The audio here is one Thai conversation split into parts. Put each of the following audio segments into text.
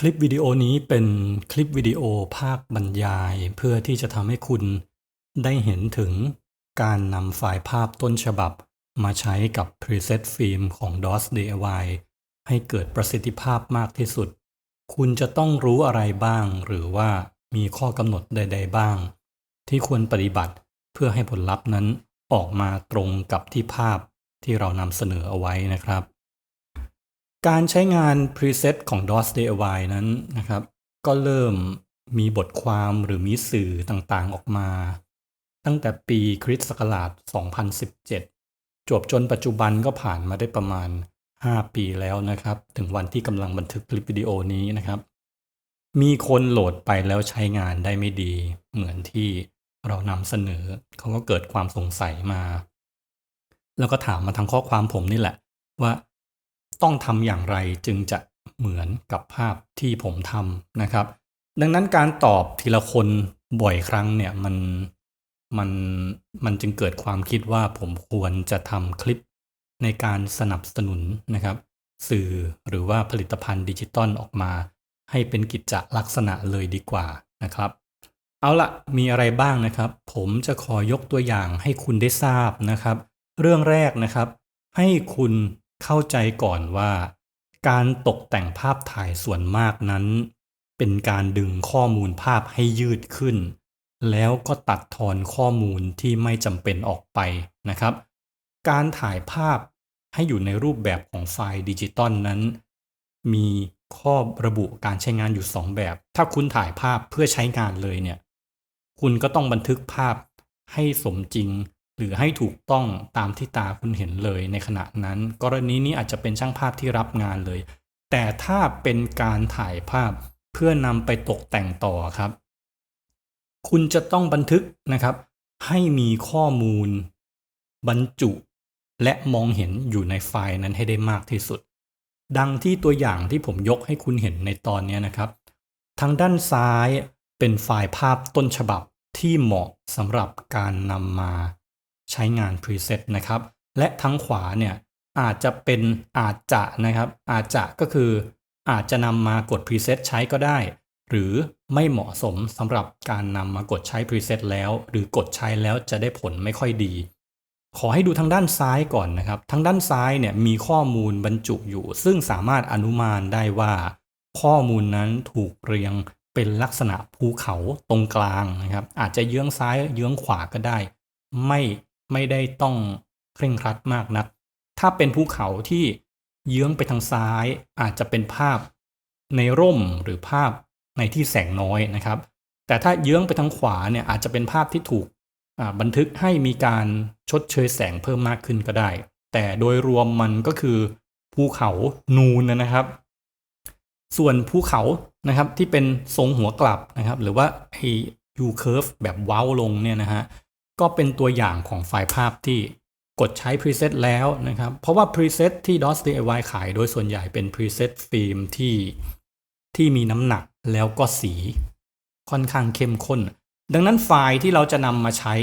คลิปวิดีโอนี้เป็นคลิปวิดีโอภาคบรรยายเพื่อที่จะทำให้คุณได้เห็นถึงการนำไฟล์ภาพต้นฉบับ มาใช้กับ Preset ฟิล์มของ DOS DIY ให้เกิดประสิทธิภาพมากที่สุด คุณจะต้องรู้อะไรบ้าง หรือว่ามีข้อกำหนดใด ๆ บ้าง ที่ควรปฏิบัติเพื่อให้ผลลัพธ์นั้นออกมาตรงกับที่ภาพที่เรานำเสนอเอาไว้นะครับ การใช้งาน preset ของ DOS DIY นั้นนะครับ ก็เริ่มมีบทความหรือมีสื่อต่างๆออกมา ตั้งแต่ปีคริสต์ศักราช 2017 จวบจนปัจจุบันก็ผ่านมาได้ประมาณ 5 ปีแล้วนะครับ ถึงวันที่กำลังบันทึกคลิปวิดีโอนี้นะครับ มีคนโหลดไปแล้วใช้งานได้ไม่ดี เหมือนที่เรานำเสนอ เขาก็เกิดความสงสัยมา แล้วก็ถามมาทางข้อความผมนี่แหละว่า ต้องทำอย่างไรจึงจะเหมือนกับภาพที่ผมทำนะครับ ดังนั้นการตอบทีละคนบ่อยครั้งเนี่ยมันมันมันจึงเกิดความคิดว่าผมควรจะทำคลิปในการสนับสนุนนะครับ สื่อหรือว่าผลิตภัณฑ์ดิจิตอลออกมา ให้เป็นกิจจลักษณะเลยดีกว่านะครับ เอาละมีอะไรบ้างนะครับ ผมจะขอยกตัวอย่างให้คุณได้ทราบนะครับ เรื่องแรกนะครับ ให้คุณ เข้าใจก่อนว่า การตกแต่งภาพถ่ายส่วนมากนั้น เป็นการดึงข้อมูลภาพให้ยืดขึ้น แล้วก็ตัดทอนข้อมูลที่ไม่จำเป็นออกไปนะครับ การถ่ายภาพให้อยู่ในรูปแบบของไฟล์ดิจิตอลนั้น มีข้อระบุการใช้งานอยู่ 2 แบบ ถ้าคุณถ่ายภาพเพื่อใช้งานเลยเนี่ย คุณก็ต้องบันทึกภาพให้สมจริง หรือให้ถูกต้องตามที่ตาคุณเห็นเลยในขณะนั้น กรณีนี้อาจจะเป็นช่างภาพที่รับงานเลย แต่ถ้าเป็นการถ่ายภาพเพื่อนำไปตกแต่งต่อครับ คุณจะต้องบันทึกนะครับ ให้มีข้อมูล บรรจุ และมองเห็นอยู่ในไฟล์นั้นให้ได้มากที่สุด ดังที่ตัวอย่างที่ผมยกให้คุณเห็นในตอนนี้นะครับ ทางด้านซ้ายเป็นไฟล์ภาพต้นฉบับที่เหมาะสำหรับการนำมา ใช้งาน preset นะครับ และทั้งขวาเนี่ยอาจจะเป็นอาจจะนะครับ อาจจะก็คืออาจจะนำมากด preset ใช้ก็ได้ หรือไม่เหมาะสมสำหรับการนำมากดใช้ preset แล้ว หรือกดใช้แล้วจะได้ผลไม่ค่อยดี ขอให้ดูทางด้านซ้ายก่อนนะครับ ทางด้านซ้ายเนี่ยมีข้อมูลบรรจุอยู่ ซึ่งสามารถอนุมานได้ว่า ข้อมูลนั้นถูกเรียงเป็นลักษณะภูเขาตรงกลางนะครับ อาจจะเยื้องซ้ายเยื้องขวาก็ได้ ไม่ ไม่ได้ต้องเคร่งครัดมากนัก ถ้าเป็นภูเขาที่เยื้องไปทางซ้ายอาจจะเป็นภาพในร่มหรือภาพในที่แสงน้อยนะครับ แต่ถ้าเยื้องไปทางขวาเนี่ยอาจจะเป็นภาพที่ถูกบันทึกให้มีการชดเชยแสงเพิ่มมากขึ้นก็ได้ แต่โดยรวมมันก็คือภูเขานูนนะครับ ส่วนภูเขานะครับที่เป็นทรงหัวกลับนะครับ หรือว่าไอ U curve แบบเว้าลงเนี่ยนะฮะ ก็เป็นตัวอย่างของไฟล์ภาพที่กดใช้ preset แล้วนะครับ เพราะว่า preset ที่ DOS DIY ขายโดยส่วนใหญ่เป็น preset ฟิล์มที่ที่มีน้ำหนักแล้วก็สีค่อนข้างเข้มข้น ดังนั้นไฟล์ที่เราจะนำมาใช้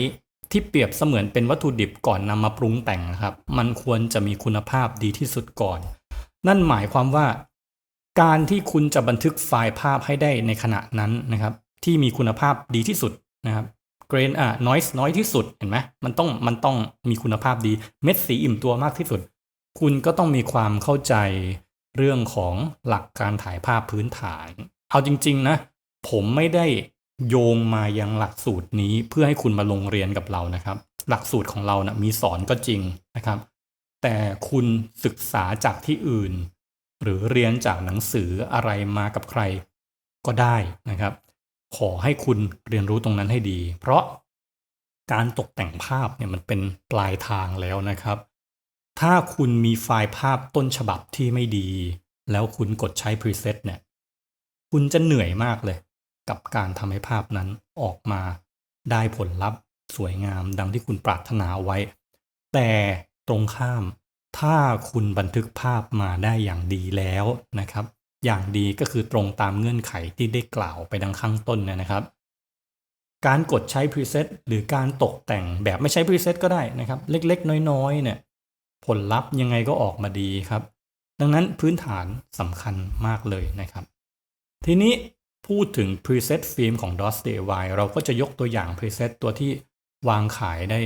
ที่เปรียบเสมือนเป็นวัตถุดิบก่อนนำมาปรุงแต่งนะครับ มันควรจะมีคุณภาพดีที่สุดก่อน นั่นหมายความว่า การที่คุณจะบันทึกไฟล์ภาพให้ได้ในขณะนั้นนะครับ ที่มีคุณภาพดีที่สุดนะครับ กรนอะน้อยน้อยที่สุดเห็นไหมมันต้องมันต้องมีคุณภาพดีเม็ดสีอิ่มตัวมากที่สุด คุณก็ต้องมีความเข้าใจเรื่องของหลักการถ่ายภาพพื้นฐาน เอาจริง ๆ นะ ผมไม่ได้โยงมายังหลักสูตรนี้เพื่อให้คุณมาลงเรียนกับเรานะครับ หลักสูตรของเรานะมีสอนก็จริงนะครับ แต่คุณศึกษาจากที่อื่น หรือเรียนจากหนังสืออะไรมากับใครก็ได้นะครับ ขอให้คุณเรียนรู้ตรงนั้นให้ดี เพราะการตกแต่งภาพเนี่ยมันเป็นปลายทางแล้วนะครับ ถ้าคุณมีไฟล์ภาพต้นฉบับที่ไม่ดี แล้วคุณกดใช้ preset เนี่ย คุณจะเหนื่อยมากเลย กับการทำให้ภาพนั้นออกมาได้ผลลัพธ์ สวยงามดังที่คุณปรารถนาไว้ แต่ตรงข้าม ถ้าคุณบันทึกภาพมาได้อย่างดีแล้วนะครับ อย่างดีก็คือตรงตามเงื่อนไขที่ได้กล่าวไปดังข้างต้นนะครับ การกดใช้ preset หรือการตกแต่งแบบไม่ใช้ preset ก็ได้นะครับ เล็กๆ น้อยๆเนี่ยผลลัพธ์ยังไงก็ออกมาดีครับ ดังนั้นพื้นฐานสำคัญมากเลยนะครับ ทีนี้พูดถึง preset ฟิล์มของ DOS DIY เราก็จะยกตัวอย่าง preset ตัวที่วางขายได้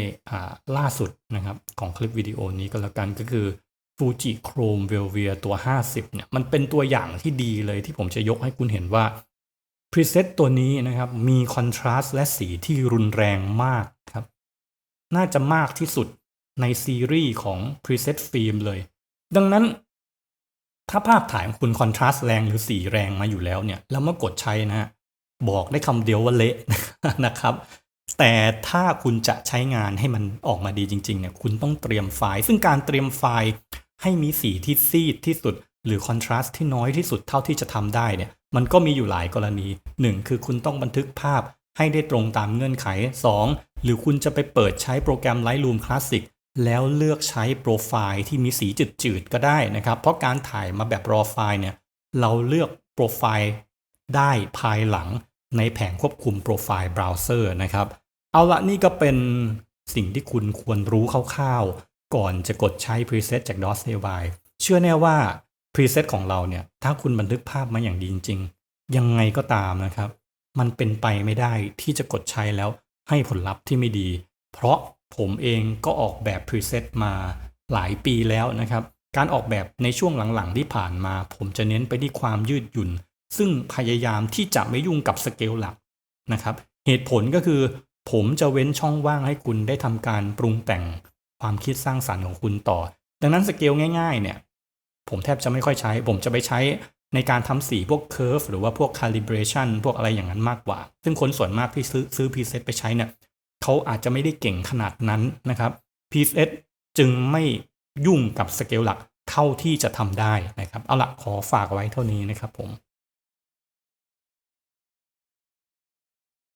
ล่าสุดนะครับของคลิปวิดีโอนี้ก็แล้วกันก็คือ Fuji Chrome Velvia ตัว 50เนี่ยมันเป็นตัวอย่างที่ดีเลยที่ผมจะยกให้คุณเห็นว่า preset ตัวนี้นะครับมี contrast และสีที่รุนแรงมากครับ น่าจะมากที่สุดในซีรีส์ของ preset ฟิล์มเลย ดังนั้น ถ้าภาพถ่ายของคุณคอนทราสต์แรงหรือสีแรงมาอยู่แล้วเนี่ย แล้วมากดใช้นะฮะบอกได้คำเดียวว่าเละนะครับ แต่ถ้าคุณจะใช้งานให้มันออกมาดีจริงๆเนี่ยคุณต้องเตรียมไฟล์ ซึ่งการเตรียมไฟล์ ให้มีสีที่ซีดที่สุด หรือคอนทราสต์ที่น้อยที่สุดเท่าที่จะทำได้เนี่ยมันก็มีอยู่หลายกรณี 1 คือคุณต้องบันทึกภาพให้ได้ตรงตามเงื่อนไข 2 หรือคุณจะไปเปิดใช้โปรแกรม Lightroom Classic แล้วเลือกใช้โปรไฟล์ที่มีสีจืดๆก็ได้นะครับ เพราะการถ่ายมาแบบ raw ไฟล์เนี่ยเราเลือกโปรไฟล์ได้ภายหลังในแผงควบคุมโปรไฟล์เบราว์เซอร์นะครับ เอาละนี่ก็เป็นสิ่งที่คุณควรรู้คร่าวๆ ก่อนจะกดใช้ preset จาก DOS DIY เชื่อแน่ว่า preset ของเราเนี่ย ถ้าคุณบันทึกภาพมาอย่างดีจริง ๆ ยังไงก็ตามนะครับ มันเป็นไปไม่ได้ที่จะกดใช้แล้วให้ผลลัพธ์ที่ไม่ดี เพราะผมเองก็ออกแบบ preset มาหลายปีแล้วนะครับ การออกแบบในช่วงหลังๆ ที่ผ่านมา ผมจะเน้นไปที่ความยืดหยุ่น ซึ่งพยายามที่จะไม่ยุ่งกับสเกลหลักนะครับ เหตุผลก็คือ ผมจะเว้นช่องว่างให้คุณได้ทำการปรุงแต่ง ความคิดสร้างสารรค์ของคุณต่อ ดังนั้นสเกลง่ายๆเนี่ยผมแทบจะไม่ค่อยใช้ ผมจะไปใช้ในการทำสีพวก curve หรือว่าพวก calibration พวกอะไรอย่างนั้นมากกว่า ซึ่งคนส่วนมากที่ซื้อซื้อ preset ไปใช้เนี่ยเขาอาจจะไม่ได้เก่งขนาดนั้นนะครับ preset จึงไม่ยุ่งกับสเกลหลักเท่าที่จะทำได้นะครับ เอาละขอฝากไว้เท่านี้นะครับผม